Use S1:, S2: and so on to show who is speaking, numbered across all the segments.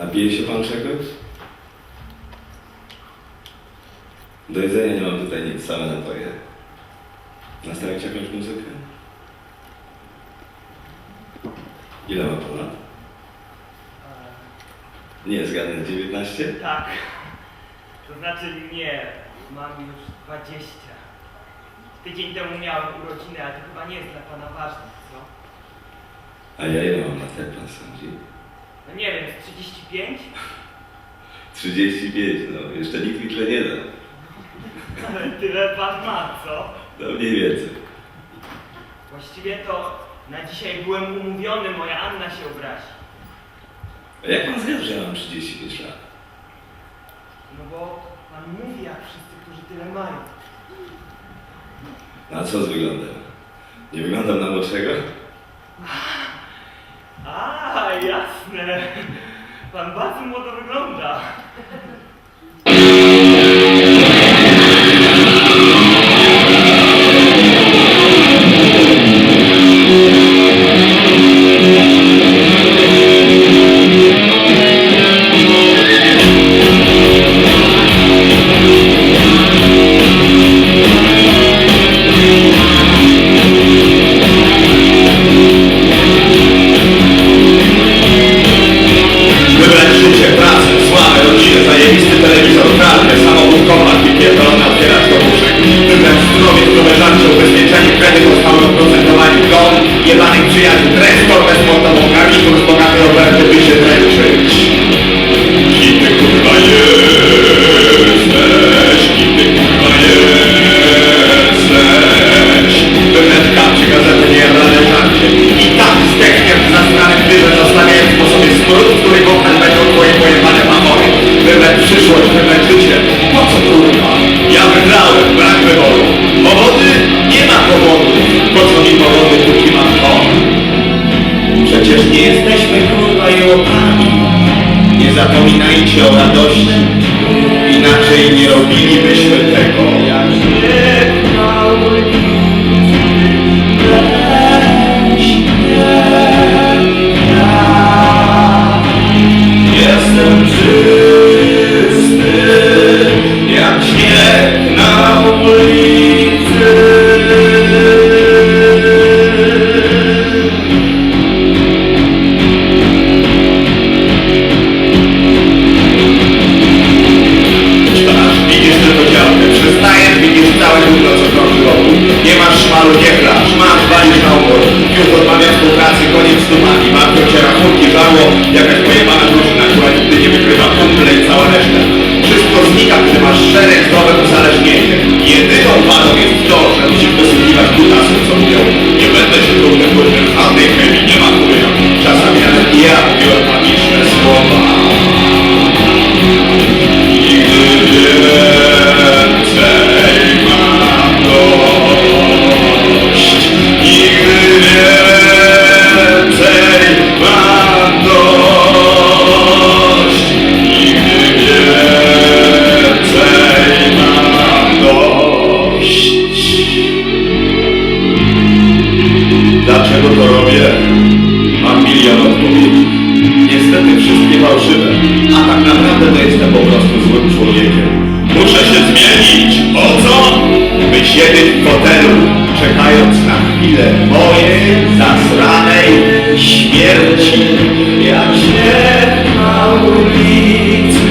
S1: Napije się pan czegoś? Do jedzenia nie mam tutaj nic, same napoje. Nastawić jakąś muzykę? Ile ma pan lat? Nie, zgadnę, 19?
S2: Tak. To znaczy nie, mam już 20. Tydzień temu miałem urodziny, ale to chyba nie jest dla pana ważne, co?
S1: A ja ile mam lat, jak pan sądzi?
S2: No nie wiem, z 35?
S1: 35, no, jeszcze nikt mi tyle nie da.
S2: Ale tyle pan ma, co?
S1: No mniej więcej.
S2: Właściwie to na dzisiaj byłem umówiony, moja Anna się obrazi.
S1: A jak pan zgadł, że ja mam 35 lat?
S2: No bo pan mówi jak wszyscy, którzy tyle mają.
S1: No a co z wyglądem? Nie wyglądam na młodszego?
S2: A, jasne. Pan bardzo młodo wygląda.
S3: Wybrałem, brak wyboru. Powody? Nie ma powodów. Po co mi powody, póki mam to? Przecież nie jesteśmy kurwa jełopami. Nie zapominajcie o radości. Inaczej nie robilibyśmy tego. Dlaczego to robię? Mam milion odpowiedzi. Niestety wszystkie fałszywe. A tak naprawdę to jestem po prostu złym człowiekiem. Muszę się zmienić. O co? By siedzieć w fotelu, czekając na chwilę mojej zasranej śmierci. Jak śnieg na ulicy,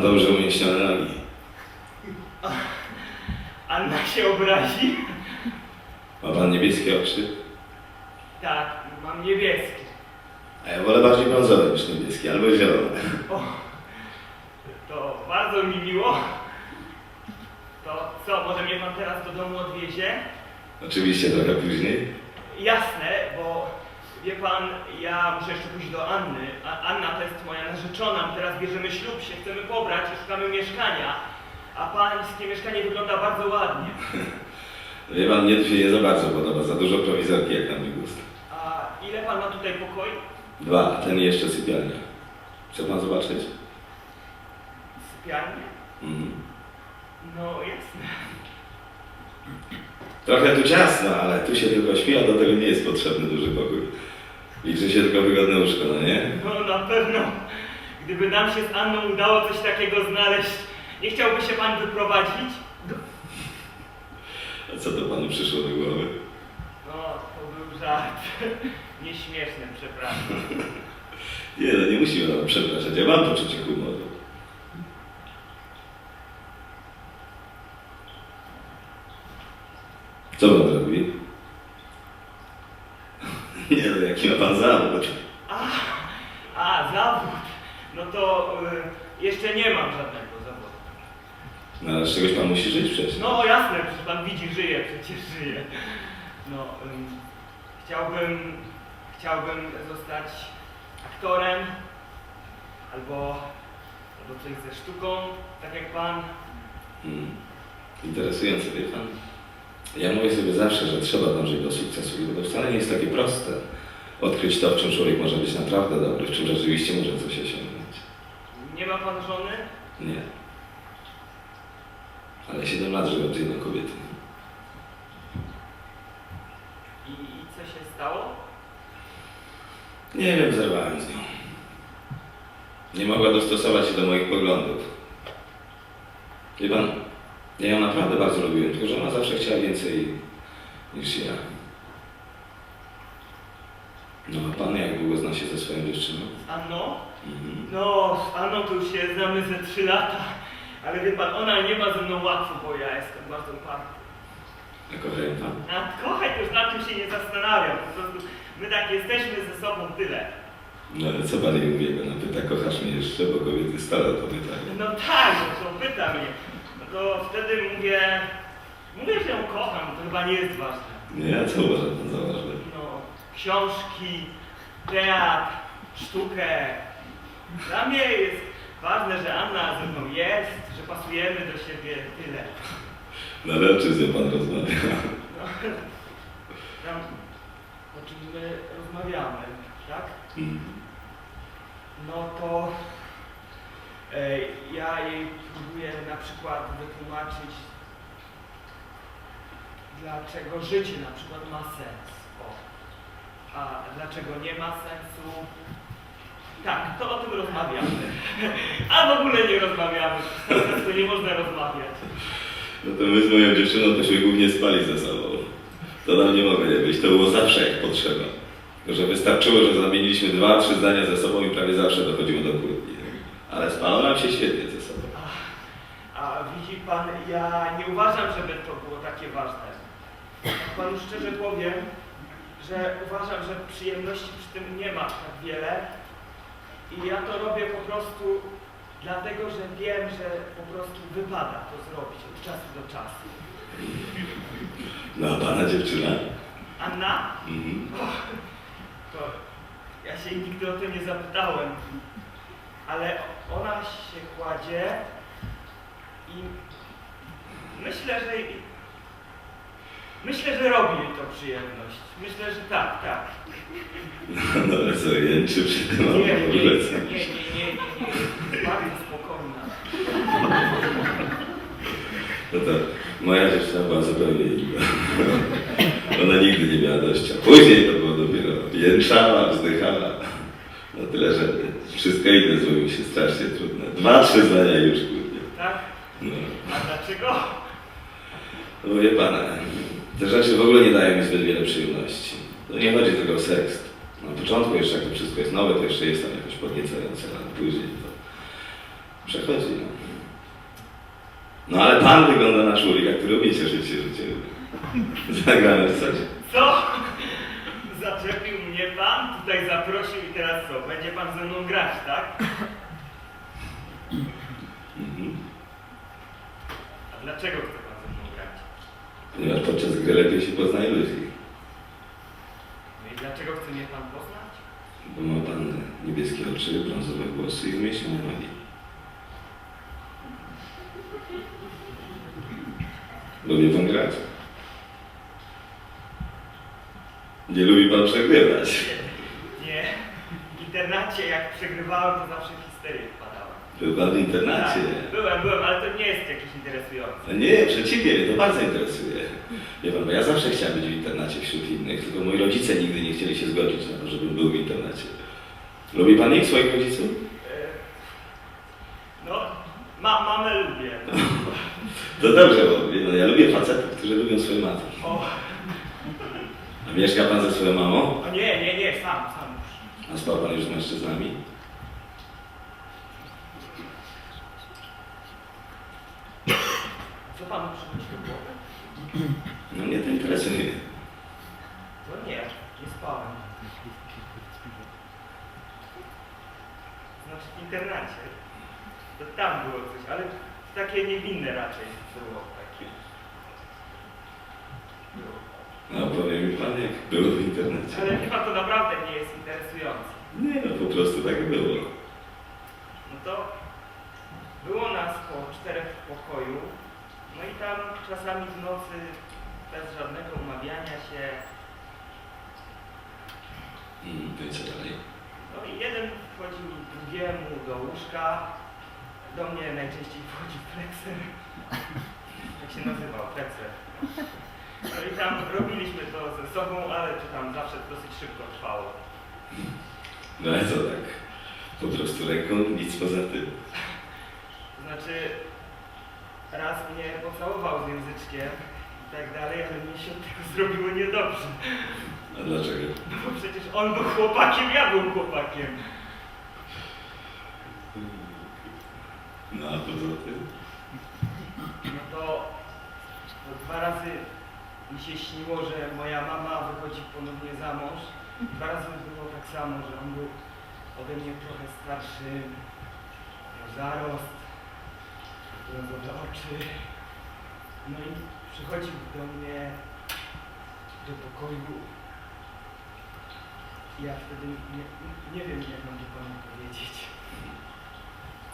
S1: Ma pan dobrze umięśnione nogi.
S2: Anna się obrazi.
S1: Ma pan niebieskie oczy.
S2: Tak, mam niebieskie.
S1: A ja wolę bardziej brązowe niż niebieskie, albo zielone.
S2: O, to bardzo mi miło. To co, może mnie pan teraz do domu odwiezie?
S1: Oczywiście trochę później.
S2: Jasne, bo wie pan, ja muszę jeszcze pójść do Anny. A Anna to jest moja narzeczona, my teraz bierzemy ślub, się chcemy pobrać i szukamy mieszkania. A pańskie mieszkanie wygląda bardzo ładnie.
S1: Wie pan, mnie tu się nie za bardzo podoba, za dużo prowizorki jak na mój gust.
S2: A ile pan ma tutaj pokoi?
S1: Dwa, a ten jeszcze sypialnia. Chce pan zobaczyć?
S2: Sypialnię?
S1: Mhm.
S2: No jasne.
S1: Trochę tu ciasno, ale tu się tylko śpi, a do tego nie jest potrzebny duży pokój. Liczy się tylko wygodne łóżko, no nie?
S2: No na pewno. Gdyby nam się z Anną udało coś takiego znaleźć, nie chciałby się pan wyprowadzić?
S1: A co to panu przyszło do głowy?
S2: No, to był żart. Nieśmieszny, przepraszam.
S1: Nie, no nie musimy pana przepraszać, ja mam poczucie humoru. Co pan robi? Nie no, jaki ma pan zawód?
S2: A, a zawód. No to y, jeszcze nie mam żadnego zawodu.
S1: No ale z czegoś pan musi żyć przecież.
S2: No jasne, przecież pan widzi, żyje, przecież żyje. No, ym, chciałbym, chciałbym zostać aktorem albo, albo coś ze sztuką, tak jak pan.
S1: Hmm. Interesujące, wie pan? Ja mówię sobie zawsze, że trzeba dążyć do sukcesu, bo to wcale nie jest takie proste. Odkryć to, w czym człowiek może być naprawdę dobry, w czym rzeczywiście może coś osiągnąć.
S2: Nie ma pan żony?
S1: Nie. Ale 7 lat żyłem z jedną kobietą.
S2: I, I co się stało?
S1: Nie wiem, zerwałem z nią. Nie mogła dostosować się do moich poglądów. Wie pan, ja ją naprawdę bardzo lubiłem, tylko że ona zawsze chciała więcej niż ja. No a pan jak długo zna się ze swoją dziewczyną?
S2: Anno?
S1: Mhm.
S2: No, z Anną to już się znamy ze trzy lata. Ale wie pan, ona nie ma ze mną łatwo, bo ja jestem bardzo uparty.
S1: A kochają pan?
S2: A kochać to już nad tym się nie zastanawiam. Po prostu my tak jesteśmy ze sobą tyle.
S1: No ale co pan jej ubiega? No pyta, kochasz mnie jeszcze, bo kobiety stale to pytają.
S2: No tak, no to pyta mnie. To wtedy mówię, mówię, że ją kocham, to chyba nie jest ważne.
S1: Nie, co uważa pan za ważne?
S2: No, książki, teatr, sztukę. Dla mnie jest ważne, że Anna ze mną jest, że pasujemy do siebie tyle.
S1: No ale o czym z nią pan rozmawia?
S2: No, tam, o czym my rozmawiamy, tak?
S1: Mhm.
S2: No to ja jej próbuję na przykład wytłumaczyć, dlaczego życie na przykład ma sens. O. A dlaczego nie ma sensu? Tak, to o tym rozmawiamy. A w ogóle nie rozmawiamy. To nie można rozmawiać.
S1: No to my z moją dziewczyną tośmy głównie spali ze sobą. To nam nie mogło nie być, to było zawsze jak potrzeba. Że wystarczyło, że zamieniliśmy dwa, trzy zdania ze sobą i prawie zawsze dochodziło do kłótni. Ale spało nam się świetnie ze sobą.
S2: A, widzi pan, ja nie uważam, żeby to było takie ważne. Panu szczerze powiem, że uważam, że przyjemności przy tym nie ma tak wiele. I ja to robię po prostu dlatego, że wiem, że po prostu wypada to zrobić od czasu do czasu.
S1: No a pana dziewczyna?
S2: Anna?
S1: Mhm.
S2: To ja się nigdy o to nie zapytałem. Ale ona się kładzie i myślę, że myślę, że robi jej to przyjemność. Myślę, że tak, tak.
S1: No ale co, jęczy przy tym
S2: Nie, nie, nie, nie, nie, nie, nie, Bardzo spokojna.
S1: No to moja dziewczyna była zupełnie inna. Ona nigdy nie miała dość. A później to było dopiero jęczała, wzdychała. No tyle, że wszystko inne zrobiło się strasznie trudne. Dwa, trzy zdania już kłótnie.
S2: Tak?
S1: No.
S2: A dlaczego?
S1: No wie pana, te rzeczy w ogóle nie dają mi zbyt wiele przyjemności. To nie chodzi tylko o seks. Na początku jeszcze jak to wszystko jest nowe, to jeszcze jest tam jakoś podniecające, ale później to przechodzi. No, no ale pan wygląda na człowieka, który umie cieszyć się życiem. Zagramy w coś.
S2: Co? Tutaj zaprosił i teraz co? Będzie pan ze mną grać, tak?
S1: Mhm.
S2: A dlaczego chce pan ze mną grać?
S1: Ponieważ podczas gry lepiej się poznaje ludzi.
S2: No i dlaczego chce mnie pan poznać?
S1: Bo ma pan niebieskie oczy, brązowe włosy i umieśnione nogi. Lubi pan grać. Nie lubi pan przegrywać.
S2: Internacie jak przegrywałem, to zawsze w histerię wpadałem.
S1: Był pan w internacie.
S2: Tak, byłem, byłem, ale to nie jest jakieś interesujące.
S1: No nie, przeciwnie, mnie to bardzo interesuje. Wie pan, bo ja zawsze chciałem być w internacie wśród innych, tylko moi rodzice nigdy nie chcieli się zgodzić na to, żebym był w internacie. Lubi pan ich, swoich rodziców?
S2: E, No, ma, mamę lubię.
S1: To dobrze, bo wie pan, ja lubię facetów, którzy lubią swoje matki.
S2: O,
S1: A mieszka pan ze swoją mamą?
S2: o nie, nie, nie, sam, sam.
S1: A spał pan już z mężczyznami?
S2: Co panu przychodzi do głowy?
S1: No mnie to interesuje.
S2: No nie, nie spałem. Znaczy w internacie. To tam było coś, ale takie niewinne raczej było takie. Było.
S1: No powiem mi pan, jak było w internecie.
S2: Ale chyba to naprawdę nie jest interesujące.
S1: No tak było.
S2: No to było nas po czterech w pokoju. No i tam czasami w nocy bez żadnego umawiania się.
S1: Mm, to co dalej?
S2: No i jeden wchodził drugiemu do łóżka. Do mnie najczęściej wchodził flexer. Jak się nazywał? Flexer. No i tam robiliśmy to ze sobą, ale to tam zawsze dosyć szybko trwało.
S1: No ale co tak? Po prostu ręką, nic poza tym.
S2: To znaczy, raz mnie pocałował z języczkiem i tak dalej, ale mi się od tego zrobiło niedobrze.
S1: A dlaczego?
S2: No bo przecież on był chłopakiem, ja byłem chłopakiem.
S1: No a poza tym?
S2: No to, to dwa razy mi się śniło, że moja mama wychodzi ponownie za mąż. Dwa razy było tak samo, że on był ode mnie trochę starszy, zarost, brązowe oczy. No i przychodził do mnie do pokoju. Ja wtedy nie, nie wiem, jak mam to panu powiedzieć.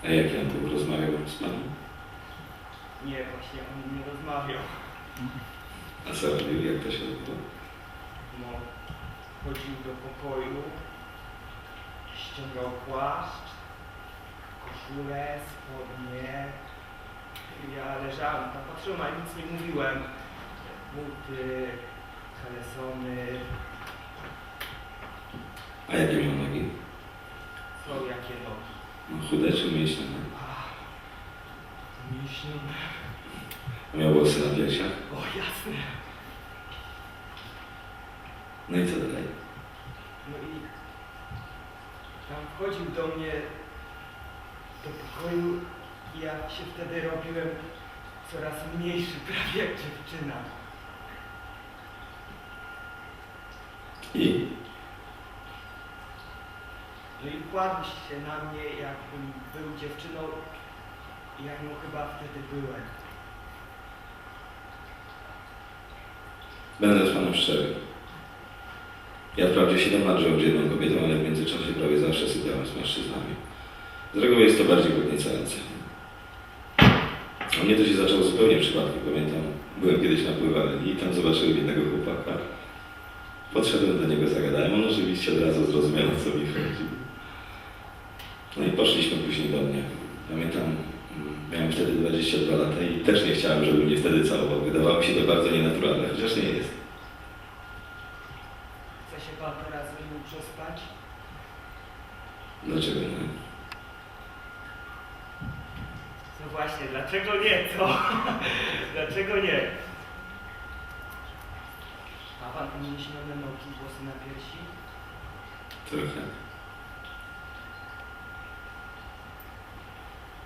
S1: A jak ja tu rozmawiał z panem?
S2: Nie, właśnie on nie rozmawiał.
S1: A co robił? Jak to się odbyło?
S2: No, chodził do pokoju, ściągał płaszcz, koszulę, spodnie. Ja leżałem tam, patrzyłem, ale nic nie mówiłem. Buty, kalesony,
S1: A jakie miał nogi?
S2: co jakie nogi.
S1: No chude czy mięśnione. A miał włosy na piersiach?
S2: O, jasne.
S1: No i co dalej?
S2: No i tam wchodził do mnie do pokoju i ja się wtedy robiłem coraz mniejszy, prawie jak dziewczyna.
S1: I?
S2: No i kładł się na mnie, jakbym był dziewczyną i ja mu chyba wtedy byłem.
S1: Będę z panem szczery. Ja wprawdzie 7 lat żyłem z jedną kobietą, ale w międzyczasie prawie zawsze sypiałem z mężczyznami. Z reguły jest to bardziej podniecające. A mnie to się zaczęło zupełnie przypadkiem. Pamiętam, byłem kiedyś na pływalni i tam zobaczyłem jednego chłopaka. Podszedłem do niego, zagadałem. On oczywiście od razu zrozumiał, co mi chodzi. No i poszliśmy później do mnie. Pamiętam, mm, miałem wtedy 22 lata i też nie chciałem, żeby mnie wtedy całował. Wydawało mi się to bardzo nienaturalne, chociaż nie jest.
S2: Pan teraz mną przespać?
S1: Dlaczego nie?
S2: No właśnie, dlaczego nie, co? dlaczego nie? Ma pan unieśnione nogi, włosy na piersi?
S1: Trochę.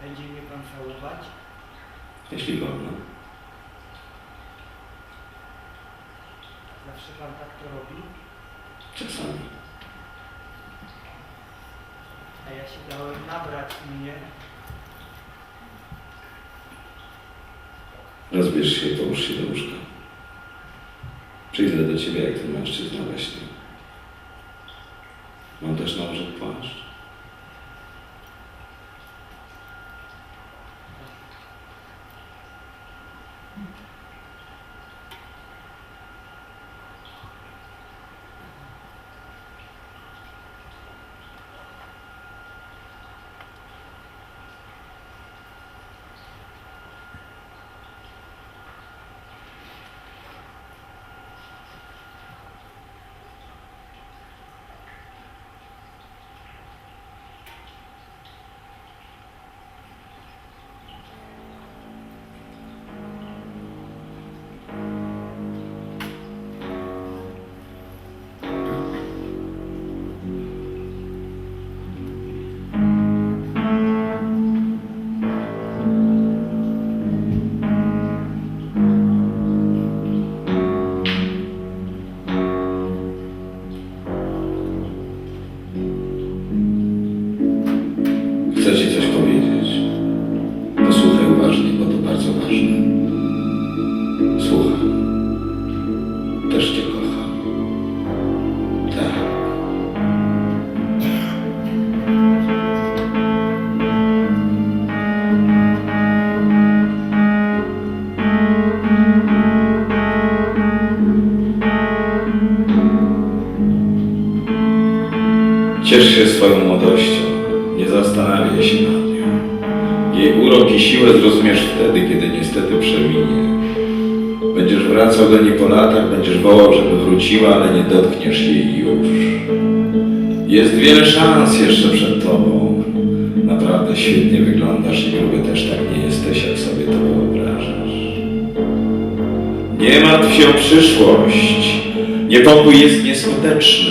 S2: Będzie mnie pan całować?
S1: Jeśli wolno.
S2: Zawsze pan tak to robi?
S1: Czasami.
S2: A ja się dałem nabrać mnie.
S1: Rozbierz się i połóż się do łóżka. Przyjdę do ciebie jak ten mężczyzna we śnie. Mam też Ciesz się swoją młodością, nie zastanawiaj się nad nią. Jej urok i siłę zrozumiesz wtedy, kiedy niestety przeminie. Będziesz wracał do niej po latach, będziesz wołał, żeby wróciła, ale nie dotkniesz jej już. Jest wiele szans jeszcze przed tobą. Naprawdę świetnie wyglądasz i gruby też tak nie jesteś, jak sobie to wyobrażasz. Nie martw się o przyszłość. Niepokój jest nieskuteczny.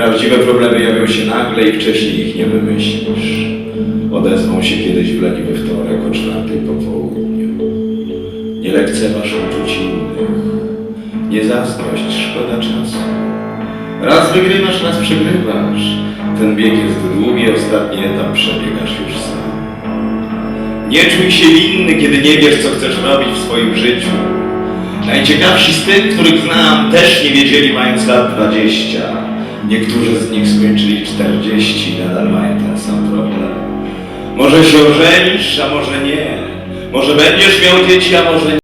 S1: Prawdziwe problemy jawią się nagle i wcześniej ich nie wymyślisz. Odezwą się kiedyś w leniwy wtorek o czwartej po południu. Nie lekceważ uczuć innych. Nie zazdrość, szkoda czasu. Raz wygrywasz, raz przegrywasz. Ten bieg jest długi, ostatni etap przebiegasz już sam. Nie czuj się winny, kiedy nie wiesz, co chcesz robić w swoim życiu. Najciekawsi z tych, których znam, też nie wiedzieli mając lat 20. Niektórzy z nich skończyli 40 i nadal mają ten sam problem. Może się ożenisz, a może nie. Może będziesz miał dzieci, a może